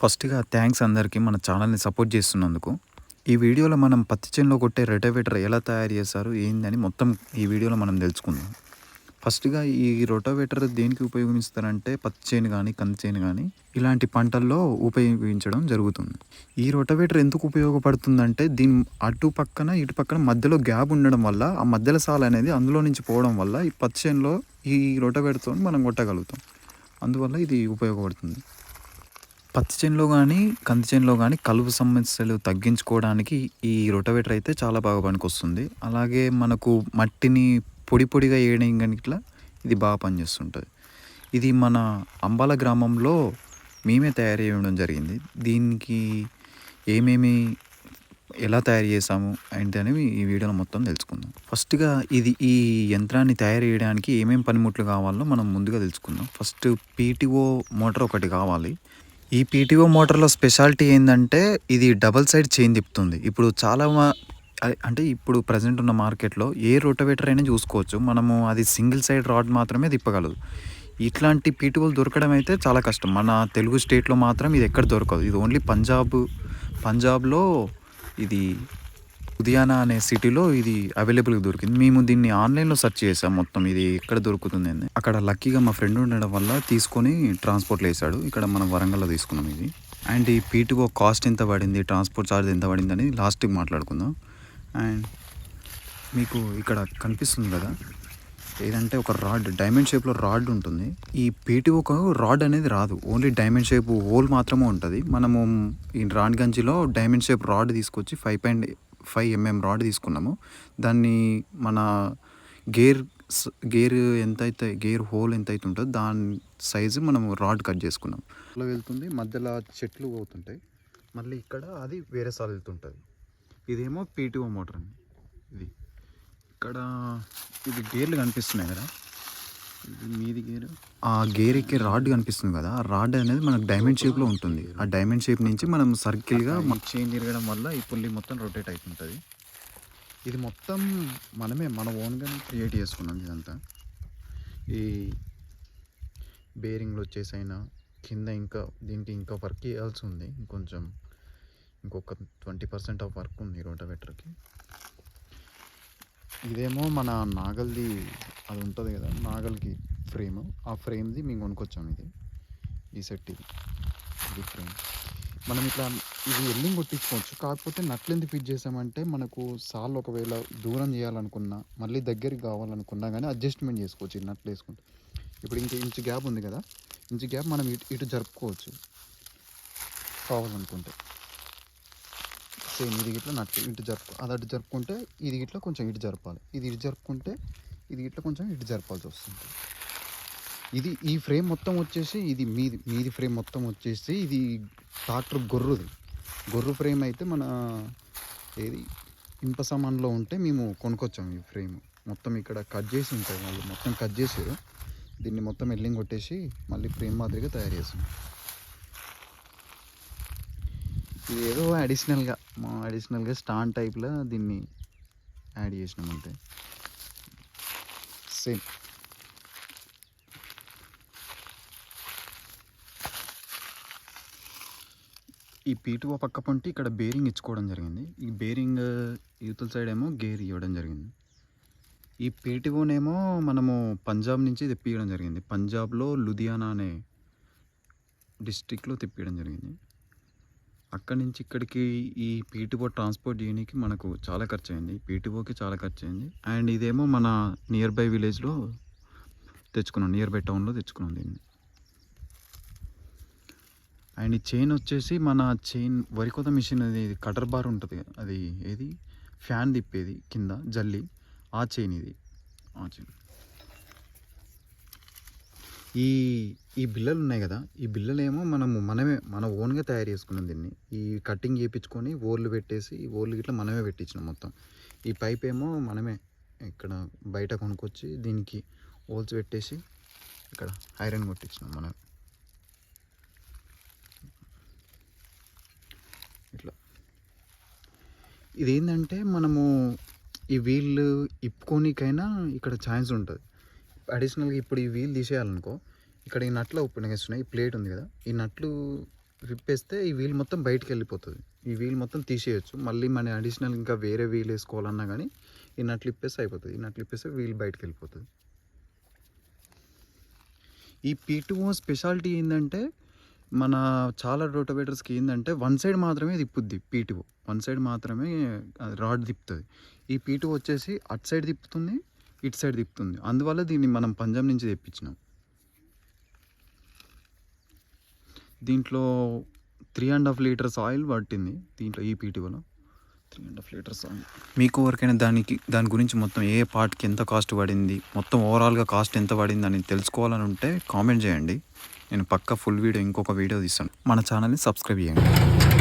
ఫస్ట్గా థ్యాంక్స్ అందరికీ మన ఛానల్ని సపోర్ట్ చేస్తున్నందుకు. ఈ వీడియోలో మనం పత్తి చేనులో కొట్టే రొటోవేటర్ ఎలా తయారు చేస్తారు ఏందని మొత్తం ఈ వీడియోలో మనం తెలుసుకుందాం. ఫస్ట్గా ఈ రొటోవేటర్ దేనికి ఉపయోగిస్తారంటే పత్తి చేను కానీ కంది చేను కానీ ఇలాంటి పంటల్లో ఉపయోగించడం జరుగుతుంది. ఈ రొటోవేటర్ ఎందుకు ఉపయోగపడుతుందంటే దీని అటు పక్కన ఇటు పక్కన మధ్యలో గ్యాప్ ఉండడం వల్ల ఆ మధ్యలో సాల అనేది అందులో నుంచి పోవడం వల్ల ఈ పత్తి చేనులో ఈ రొటోవేటర్తో మనం కొట్టగలుగుతాం. అందువల్ల ఇది ఉపయోగపడుతుంది. పత్తి చేనులో కానీ కంది చేనులో కానీ కలుపు సమస్యలు తగ్గించుకోవడానికి ఈ రొటవేటర్ అయితే చాలా బాగా పనికొస్తుంది. అలాగే మనకు మట్టిని పొడి పొడిగా వేయడం కానీ ఇట్లా ఇది బాగా పనిచేస్తుంటుంది. ఇది మన అంబాల గ్రామంలో మేమే తయారు చేయడం జరిగింది. దీనికి ఏమేమి ఎలా తయారు చేసాము ఏంటి అనేవి ఈ వీడియోలో మొత్తం తెలుసుకుందాం. ఫస్ట్గా ఇది ఈ యంత్రాన్ని తయారు చేయడానికి ఏమేమి పనిముట్లు కావాలో మనం ముందుగా తెలుసుకుందాం. ఫస్ట్ పీటీఓ మోటార్ ఒకటి కావాలి. ఈ పీటీఓ మోటార్లో స్పెషాలిటీ ఏంటంటే ఇది డబల్ సైడ్ చైన్ తిప్పుతుంది. ఇప్పుడు చాలా అంటే ఇప్పుడు ప్రజెంట్ ఉన్న మార్కెట్లో ఏ రొటవేటర్ అయినా చూసుకోవచ్చు. మనము అది సింగిల్ సైడ్ రాడ్ మాత్రమే తిప్పగలదు. ఇట్లాంటి పీటీఓలు దొరకడం అయితే చాలా కష్టం. మన తెలుగు స్టేట్లో మాత్రం ఇది ఎక్కడ దొరకదు. ఇది ఓన్లీ పంజాబ్ పంజాబ్లో ఇది ఉదియానా అనే సిటీలో ఇది అవైలబుల్గా దొరికింది. మేము దీన్ని ఆన్లైన్లో సెర్చ్ చేసాం మొత్తం. ఇది ఎక్కడ దొరుకుతుంది అని. అక్కడ లక్కీగా మా ఫ్రెండ్ ఉండడం వల్ల తీసుకొని ట్రాన్స్పోర్ట్లో వేసాడు. ఇక్కడ మనం వరంగల్లో తీసుకున్నాం ఇది. అండ్ ఈ పీటుకో కాస్ట్ ఎంత పడింది? ట్రాన్స్పోర్ట్ ఛార్జ్ ఎంత పడింది? అని లాస్ట్కి మాట్లాడుకుందాం. అండ్ మీకు ఇక్కడ కనిపిస్తుంది కదా? ఏదంటే ఒక రాడ్ డైమండ్ షేప్లో రాడ్ ఉంటుంది. ఈ పీటీఓకు రాడ్ అనేది రాదు. ఓన్లీ డైమండ్ షేప్ హోల్ మాత్రమే ఉంటుంది. మనము ఈ రాడ్ గంజిలో డైమండ్ షేప్ రాడ్ తీసుకొచ్చి five point five MM rod తీసుకున్నాము. దాన్ని మన గేర్ గేర్ ఎంత అయితే గేర్ హోల్ ఎంత అయితే ఉంటుందో దాని సైజు మనం రాడ్ కట్ చేసుకున్నాం. అలా వెళ్తుంది మధ్యలో చెట్లు పోతుంటాయి. మళ్ళీ ఇక్కడ అది వేరే సార్ వెళ్తుంటుంది. ఇదేమో పీటీఓ మోటార్ అండి. ఇది. ఇక్కడ ఇది గేర్లు కనిపిస్తున్నాయి కదా. ఇది మీది గేర్? ఆ గేర్కి రాడ్ కనిపిస్తుంది కదా ఆ రాడ్ అనేది మనకు డైమండ్ షేప్లో ఉంటుంది. ఆ డైమండ్ షేప్ నుంచి మనం సర్కిల్గా చైన్ తిరగడం వల్ల ఈ పుల్లి మొత్తం రొటేట్ అవుతుంటుంది ఇది మొత్తం మనమే మన ఓన్గా క్రియేట్ చేసుకున్నాం ఇదంతా. ఈ బేరింగ్లు వచ్చేసైనా కింద ఇంకా దీనికి ఇంకా వర్క్ చేయాల్సి ఉంది. ఇంకొంచెం ఇంకొక ట్వంటీ పర్సెంట్ ఆఫ్ వర్క్ ఉంది రోటోవేటర్కి ఇదేమో మన నాగల్ది అది ఉంటుంది కదా నాగల్కి ఫ్రేమ్. ఆ ఫ్రేమ్ది మేము కొనుక్కొచ్చాం ఇది. ఈ సెట్ ఇది. ఇది ఫ్రేమ్. మనం ఇట్లా ఇది ఎల్లింగ్ కొట్టించుకోవచ్చు. కాకపోతే నట్లు ఎందుకు ఫిట్ చేసామంటే మనకు సార్లు ఒకవేళ దూరం చేయాలనుకున్నా మళ్ళీ దగ్గరికి కావాలనుకున్నా కానీ అడ్జస్ట్మెంట్ చేసుకోవచ్చు ఈ నట్లు వేసుకుంటే. ఇప్పుడు ఇంక ఇంచు గ్యాప్ ఉంది కదా ఇంచు గ్యాప్ మనం ఇటు ఇటు జరుపుకోవచ్చు. కావాలనుకుంటే. సేమ్ ఇది గిట్లా నట్టు ఇటు జరుపు అది అటు జరుపుకుంటే ఇది గిట్లా కొంచెం ఇటు జరపాలి. ఇది ఇటు జరుపుకుంటే ఇది గిట్లా కొంచెం ఇటు జరపాల్సి వస్తుంది. ఇది ఈ ఫ్రేమ్ మొత్తం వచ్చేసి ఇది మీది మీది ఫ్రేమ్ మొత్తం వచ్చేసి ఇది ట్రాక్టర్ గొర్రుది. గొర్రు ఫ్రేమ్ అయితే మన ఏది ఇంప సామాన్లో ఉంటే మేము కొనుక్కొచ్చాము ఈ ఫ్రేమ్. మొత్తం ఇక్కడ కట్ చేసి ఉంటాయి. వాళ్ళు మొత్తం కట్ చేసారు. దీన్ని మొత్తం ఎల్లింగ్ కొట్టేసి మళ్ళీ ఫ్రేమ్ మాదిరిగా తయారు చేసాం. ఏదో అడిషనల్గా మా అడిషనల్గా స్టాండ్ టైప్లో దీన్ని యాడ్ చేసినాం అంతే. సేమ్ ఈ పీటువ పక్క పంటి ఇక్కడ బేరింగ్ ఇచ్చుకోవడం జరిగింది. ఈ బేరింగ్ యూతుల సైడ్ ఏమో గేర్ ఇవ్వడం జరిగింది. ఈ పీటివోనేమో మనము పంజాబ్ నుంచి తెప్పియడం జరిగింది. పంజాబ్లో లుధియానా అనే డిస్టిక్లో తెప్పియడం జరిగింది. అక్కడి నుంచి ఇక్కడికి ఈ పీటీఓ ట్రాన్స్పోర్ట్ చేయడానికి మనకు చాలా ఖర్చు అయింది పీటీఓకి చాలా ఖర్చు అయింది అండ్ ఇదేమో మన నియర్ బై విలేజ్లో తెచ్చుకున్నాం. నియర్ బై టౌన్లో తెచ్చుకున్నాం దీన్ని. అండ్ ఈ చైన్ వచ్చేసి మన చైన్ వరికోత మిషన్ అది కటర్ బార్ ఉంటుంది అది ఏది? ఫ్యాన్ తిప్పేది కింద జల్లి. ఆ చైన్ ఇది. ఆ చైన్. ఈ ఈ బిల్లలు ఉన్నాయి కదా ఈ బిల్లలేమో మనము మనమే మన ఓన్గా తయారు చేసుకున్నాం దీన్ని. ఈ కటింగ్ చేయించుకొని ఓర్లు పెట్టేసి ఈ ఓర్లు గిట్లా మనమే పెట్టించినాం మొత్తం. ఈ పైప్ ఏమో మనమే ఇక్కడ బయట కొనుక్కొచ్చి దీనికి హోల్స్ పెట్టేసి ఇక్కడ ఐరన్ కొట్టించినాం మనం. ఇట్లా. ఇదేంటంటే మనము ఈ వీళ్ళు ఇప్పుకోనికైనా ఇక్కడ ఛాన్స్ ఉంటుంది. అడిషనల్గా ఇప్పుడు ఈ వీల్ తీసేయాలనుకో ఇక్కడ ఈ నట్లు ఓపెన్ చేస్తున్నాయి ఈ ప్లేట్ ఉంది కదా ఈ నట్లు విప్పేస్తే ఈ వీల్ మొత్తం బయటికి వెళ్ళిపోతుంది. ఈ వీల్ మొత్తం తీసేయచ్చు మళ్ళీ మన అడిషనల్ ఇంకా వేరే వీల్ వేసుకోవాలన్నా కానీ ఈ నట్లు ఇప్పేస్తే అయిపోతుంది. ఈ నట్లు ఇప్పేస్తే వీల్ బయటికి వెళ్ళిపోతుంది. ఈ పీటుఓ స్పెషాలిటీ ఏంటంటే మన చాలా రోటోవేటర్స్కి ఏంటంటే వన్ సైడ్ మాత్రమే తిప్పుద్ది పీటుఓ వన్ సైడ్ మాత్రమే రాడ్ తిప్పుతుంది. ఈ పీటుఓ వచ్చేసి అటు సైడ్ తిప్పుతుంది ఇటు సైడ్ తిప్పుతుంది. అందువల్ల దీన్ని మనం పంజాబ్ నుంచి తెప్పించినాం. దీంట్లో three and half litres oil పట్టింది. దీంట్లో ఈ పీటీఓలో three and half litres oil మీకు ఎవరికైనా దానికి దాని గురించి మొత్తం ఏ పార్ట్కి ఎంత కాస్ట్ పడింది మొత్తం ఓవరాల్గా కాస్ట్ ఎంత పడింది అని తెలుసుకోవాలని ఉంటే కామెంట్ చేయండి. నేను పక్క ఫుల్ వీడియో ఇంకొక వీడియో తీస్తాను. మన ఛానల్ని సబ్స్క్రైబ్ చేయండి.